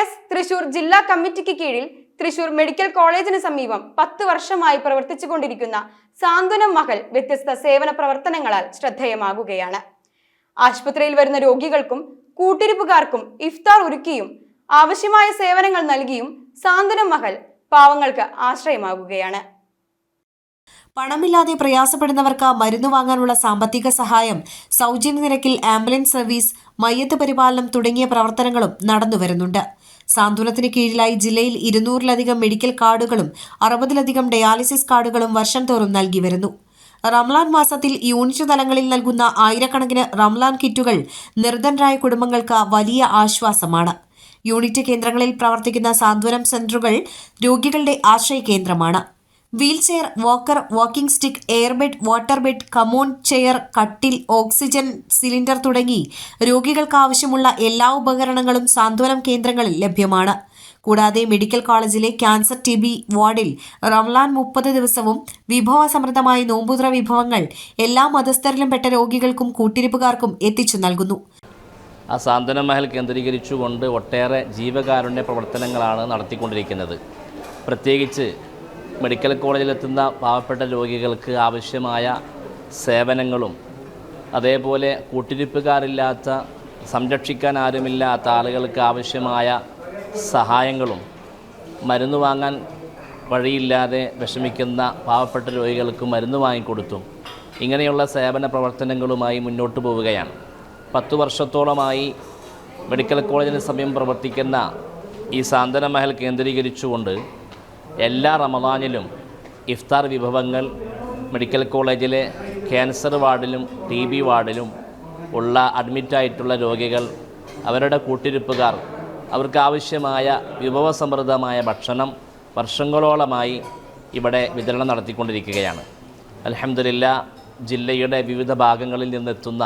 S Thrissur ജില്ലാ കമ്മിറ്റിക്ക് കീഴിൽ തൃശൂർ മെഡിക്കൽ കോളേജിന് സമീപം പത്ത് വർഷമായി പ്രവർത്തിച്ചുകൊണ്ടിരിക്കുന്ന സാന്ത്വനം മഹൽ വ്യത്യസ്ത സേവന പ്രവർത്തനങ്ങളാൽ ശ്രദ്ധേയമാകുകയാണ്. ആശുപത്രിയിൽ വരുന്ന രോഗികൾക്കും കൂട്ടിരിപ്പുകാർക്കും ഇഫ്താർ ഒരുക്കിയും ആവശ്യമായ സേവനങ്ങൾ നൽകിയും സാന്ത്വനം മഹൽ പാവങ്ങൾക്ക് ആശ്രയമാകുകയാണ്. പണമില്ലാതെ പ്രയാസപ്പെടുന്നവർക്ക് മരുന്ന് വാങ്ങാനുള്ള സാമ്പത്തിക സഹായം സൗജന്യ നിരക്കിൽ ആംബുലൻസ് സർവീസ് മയ്യത്ത് പരിപാലനം തുടങ്ങിയ പ്രവർത്തനങ്ങളും നടന്നുവരുന്നുണ്ട്. സാന്ത്വനത്തിന് കീഴിലായി ജില്ലയിൽ ഇരുന്നൂറിലധികം മെഡിക്കൽ കാർഡുകളും അറുപതിലധികം ഡയാലിസിസ് കാർഡുകളും വർഷം തോറും നൽകി വരുന്നു. റംലാൻ മാസത്തിൽ യൂണിറ്റ് തലങ്ങളിൽ നൽകുന്ന ആയിരക്കണക്കിന് റംലാൻ കിറ്റുകൾ നിർധനരായ കുടുംബങ്ങൾക്ക് വലിയ ആശ്വാസമാണ്. യൂണിറ്റ് കേന്ദ്രങ്ങളിൽ പ്രവർത്തിക്കുന്ന സാന്ത്വനം സെന്ററുകൾ രോഗികളുടെ ആശ്രയ കേന്ദ്രമാണ് wheel chair walker walking stick airbed water bed commode chair കട്ടിൽ ഓക്സിജൻ സിലിണ്ടർ തുടങ്ങി രോഗികൾക്ക് ആവശ്യമുള്ള എല്ലാ ഉപകരണങ്ങളും സാന്ത്വനം കേന്ദ്രങ്ങളിൽ ലഭ്യമാണ്. കൂടാതെ മെഡിക്കൽ കോളേജിലെ ക്യാൻസർ ടി ബി വാർഡിൽ റംലാൻ മുപ്പത് ദിവസവും വിഭവ സമൃദ്ധമായ നോമ്പുതുറ വിഭവങ്ങൾ എല്ലാ മതസ്ഥരിലും പെട്ട രോഗികൾക്കും കൂട്ടിരിപ്പുകാർക്കും എത്തിച്ചു നൽകുന്നു. ആ സാന്ത്വന മഹൽ കേന്ദ്രീകരിച്ചുകൊണ്ട് ഒട്ടേറെ ജീവകാരുണ്യ പ്രവർത്തനങ്ങളാണ് നടത്തിക്കൊണ്ടിരിക്കുന്നത്. പ്രത്യേകിച്ച് മെഡിക്കൽ കോളേജിലെത്തുന്ന പാവപ്പെട്ട രോഗികൾക്ക് ആവശ്യമായ സേവനങ്ങളും അതേപോലെ കൂട്ടിരിപ്പുകാരില്ലാത്ത സംരക്ഷിക്കാൻ ആരുമില്ലാത്ത ആളുകൾക്ക് ആവശ്യമായ സഹായങ്ങളും മരുന്ന് വാങ്ങാൻ വഴിയില്ലാതെ വിഷമിക്കുന്ന പാവപ്പെട്ട രോഗികൾക്ക് മരുന്ന് വാങ്ങിക്കൊടുത്തും. ഇങ്ങനെയുള്ള സേവന പ്രവർത്തനങ്ങളുമായി മുന്നോട്ട് പോവുകയാണ്. പത്തു വർഷത്തോളമായി മെഡിക്കൽ കോളേജിന് സമയം പ്രവർത്തിക്കുന്ന ഈ സാന്ത്വന മഹൽ കേന്ദ്രീകരിച്ചുകൊണ്ട് എല്ലാ റമദാനിലും ഇഫ്താർ വിഭവങ്ങൾ മെഡിക്കൽ കോളേജിലെ ക്യാൻസർ വാർഡിലും ടി ബി വാർഡിലും ഉള്ള അഡ്മിറ്റായിട്ടുള്ള രോഗികൾ അവരുടെ കൂട്ടിരിപ്പുകാർ അവർക്ക് ആവശ്യമായ വിഭവസമൃദ്ധമായ ഭക്ഷണം വർഷങ്ങളോളമായി ഇവിടെ വിതരണം നടത്തിക്കൊണ്ടിരിക്കുകയാണ്. അലഹമില്ല ജില്ലയുടെ വിവിധ ഭാഗങ്ങളിൽ നിന്നെത്തുന്ന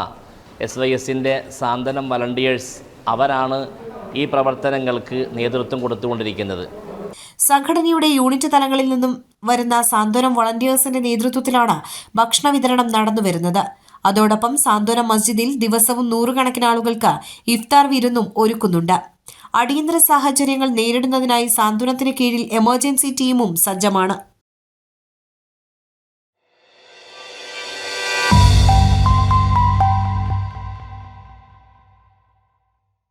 എസ് വൈ എസിന്റെ സാന്ത്വനം വളണ്ടിയേഴ്സ് അവരാണ് ഈ പ്രവർത്തനങ്ങൾക്ക് നേതൃത്വം കൊടുത്തുകൊണ്ടിരിക്കുന്നത്. സംഘടനയുടെ യൂണിറ്റ് തലങ്ങളിൽ നിന്നും വരുന്ന സാന്ത്വനം വളണ്ടിയേഴ്സിന്റെ നേതൃത്വത്തിലാണ് ഭക്ഷണ വിതരണം നടന്നുവരുന്നത് അതോടൊപ്പം സാന്ത്വനം മസ്ജിദിൽ ദിവസവും നൂറുകണക്കിന് ആളുകൾക്ക് ഇഫ്താർ വിരുന്നും ഒരുക്കുന്നുണ്ട്. അടിയന്തര സാഹചര്യങ്ങൾ നേരിടുന്നതിനായി സാന്ത്വനത്തിന് കീഴിൽ എമർജൻസി ടീമും സജ്ജമാണ്.